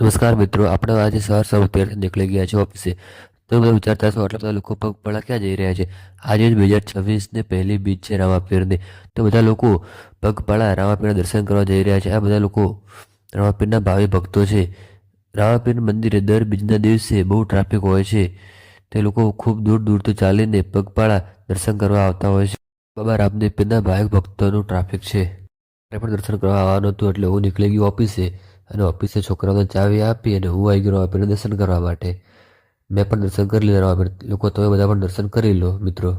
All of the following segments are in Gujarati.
નમસ્કાર મિત્રો, આપણે આજે સવાર સવાર અત્યારથી નીકળી ગયા છે ઓફિસે. તો બધા વિચારતા છો આટલા બધા લોકો પગપાળા ક્યાં જઈ રહ્યા છે? આજે બે હજાર છવ્વીસને પહેલી બીજ છે રામાપીરની તો બધા લોકો પગપાળા રામાપીરના દર્શન કરવા જઈ રહ્યા છે. આ બધા લોકો રામાપીરના ભાવિ ભક્તો છે. રામાપીર મંદિરે દર બીજના દિવસે બહુ ટ્રાફિક હોય છે. તે લોકો ખૂબ દૂર દૂરથી ચાલીને પગપાળા દર્શન કરવા આવતા હોય છે. બાબા રામદેવ પીરના ભાવિક ભક્તોનું ટ્રાફિક છે. પણ દર્શન કરવા આવવાનું હતું એટલે હું નીકળી ગયું ઓફિસે. અને ઓફિસે છોકરાઓને ચાવી આપી અને હું આવી ગયો આપણને દર્શન કરવા માટે. મેં પણ દર્શન કરી લીધા રામાપીર લોકો તમે બધા પણ દર્શન કરી લો, મિત્રો.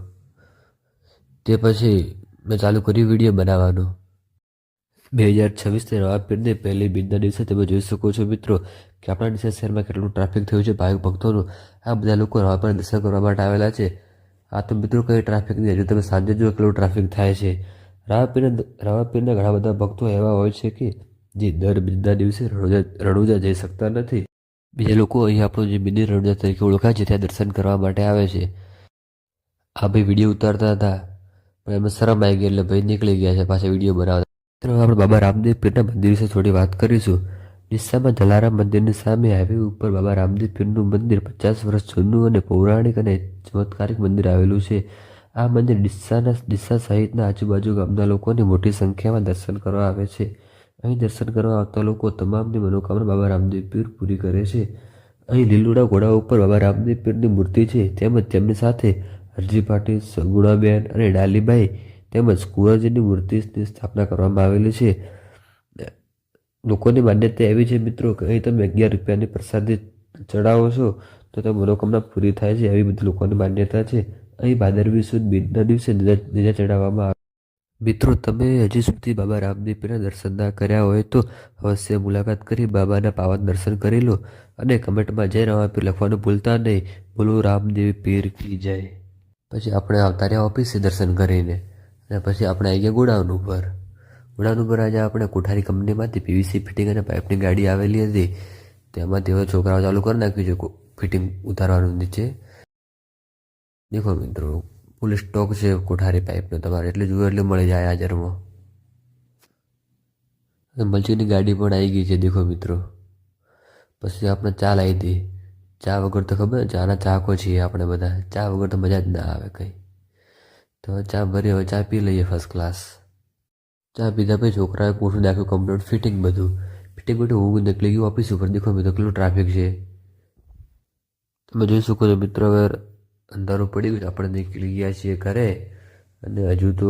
તે પછી મેં ચાલુ કર્યું વીડિયો બનાવવાનું. બે હજાર છવ્વીસની રવાપીરને પહેલી બીજના દિવસે તમે જોઈ શકો છો, મિત્રો, કે આપણા ડીસા શહેરમાં કેટલું ટ્રાફિક થયું છે, ભાવિક ભક્તોનું. આ બધા લોકો રામાપીરના દર્શન કરવા માટે આવેલા છે. આ તો મિત્રો કંઈ ટ્રાફિક નહીં હજુ તમે સાંજે જુઓ, કેટલું ટ્રાફિક થાય છે. રામાપીરના રવાપીરના ઘણા બધા ભક્તો એવા હોય છે કે જે દર બીજા દિવસે રણુજા રણુજા જઈ શકતા નથી. બીજા લોકો અહીં આપણું જે મિની રણુજા તરીકે ઓળખાય છે, ત્યાં દર્શન કરવા માટે આવે છે. આ ભાઈ વીડિયો ઉતારતા હતા, પણ એમાં શરમ આવી ગઈ એટલે ભાઈ નીકળી ગયા છે, પાછા વીડિયો બનાવતા. મિત્રો, આપણે બાબા રામદેવ પીરના મંદિર વિશે થોડી વાત કરીશું. ડિસ્સામાં જલારામ મંદિરની સામે હાઈવે ઉપર બાબા રામદેવ પીરનું મંદિર પચાસ વર્ષ જૂનું અને પૌરાણિક અને ચમત્કારિક મંદિર આવેલું છે. આ મંદિર ડિસ્સાના ડિસ્સા સહિતના આજુબાજુ ગામના લોકોની મોટી સંખ્યામાં દર્શન કરવા આવે છે. અહીં દર્શન કરવા આવતા લોકો તમામની મનોકામના બાબા રામદેવ પીર પૂરી કરે છે. અહીં લીલુડા ઘોડા ઉપર બાબા રામદેવ પીરની મૂર્તિ છે. તેમજ તેમની સાથે હરજી પાટીલ, સગુણાબેન અને ડાલીબાઈ તેમજ કુંવરજીની મૂર્તિની સ્થાપના કરવામાં આવેલી છે. લોકોની માન્યતા એવી છે મિત્રો કે અહીં તમે અગિયાર રૂપિયાની પ્રસાદી ચડાવો છો તો તે મનોકામના પૂરી થાય છે એવી બધી લોકોની માન્યતા છે. અહીં ભાદરવી સુદ બીજના દિવસે નીજા ચડાવવામાં આવે મિત્રો, તમે હજી સુધી બાબા રામદેવપીના દર્શન ના કર્યા હોય તો અવશ્ય મુલાકાત કરી બાબાના પાવન દર્શન કરી લો અને કમેન્ટમાં જય રામાપીર લખવાનું ભૂલતા નહીં. બોલો રામદેવ પીર કી જય. પછી આપણે આવતા રહ્યા ઓફિસે દર્શન કરીને અને પછી આપણે આવી ગયા ગોડાઉન ઉપર. ગોડાઉન ઉપર આજે આપણે કોઠારી કંપનીમાંથી પીવીસી ફિટિંગ અને પાઇપની ગાડી આવેલી હતી. તેમાં તેઓ છોકરાઓ ચાલુ કરી નાખ્યું છે, ફિટિંગ ઉતારવાનું નીચે. દેખો મિત્રો ફૂલ સ્ટોક છે કોઠારી પાઇપનો તમારે. એટલે જુઓ એટલે મળી જાય હાજરમાં. મલચીની ગાડી પણ આવી ગઈ છે, દેખો મિત્રો. પછી આપણે ચા લાવી દઈએ ચા વગર તો ખબર, ચાના ચાકો છીએ આપણે બધા. ચા વગર તો મજા જ ના આવે કંઈ. તો ચા ભરી હવે ચા પી લઈએ ફર્સ્ટ ક્લાસ ચા પીધા પછી છોકરાએ પૂછું નાખ્યું કમ્પ્લીટ ફિટિંગ બધું. ફિટિંગ બધું હું નીકળી ગયું ઓફિસ ઉપર. દેખો મિત્રો, કેટલું ટ્રાફિક છે. તમે જોઈ શકો છો મિત્રો, હવે અંધારું પડી ગયું આપણે નીકળી ગયા છીએ ઘરે અને હજુ તો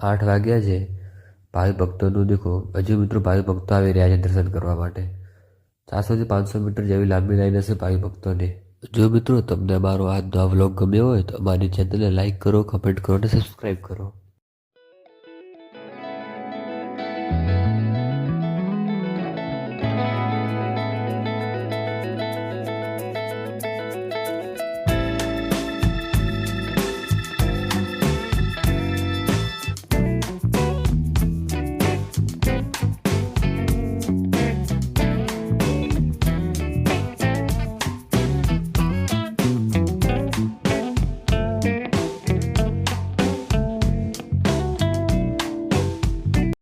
આઠ વાગ્યા છે. ભાવિ ભક્તોનું દેખો, હજુ મિત્રો ભાવિ ભક્તો આવી રહ્યા છે દર્શન કરવા માટે. ચારસોથી પાંચસો મીટર જેવી લાંબી લાઈન હશે ભાવિ ભક્તોની. જો મિત્રો તમને અમારો આ વ્લોગ ગમ્યો હોય તો અમારી ચેનલને લાઇક કરો કમેન્ટ કરો અને સબસ્ક્રાઈબ કરો.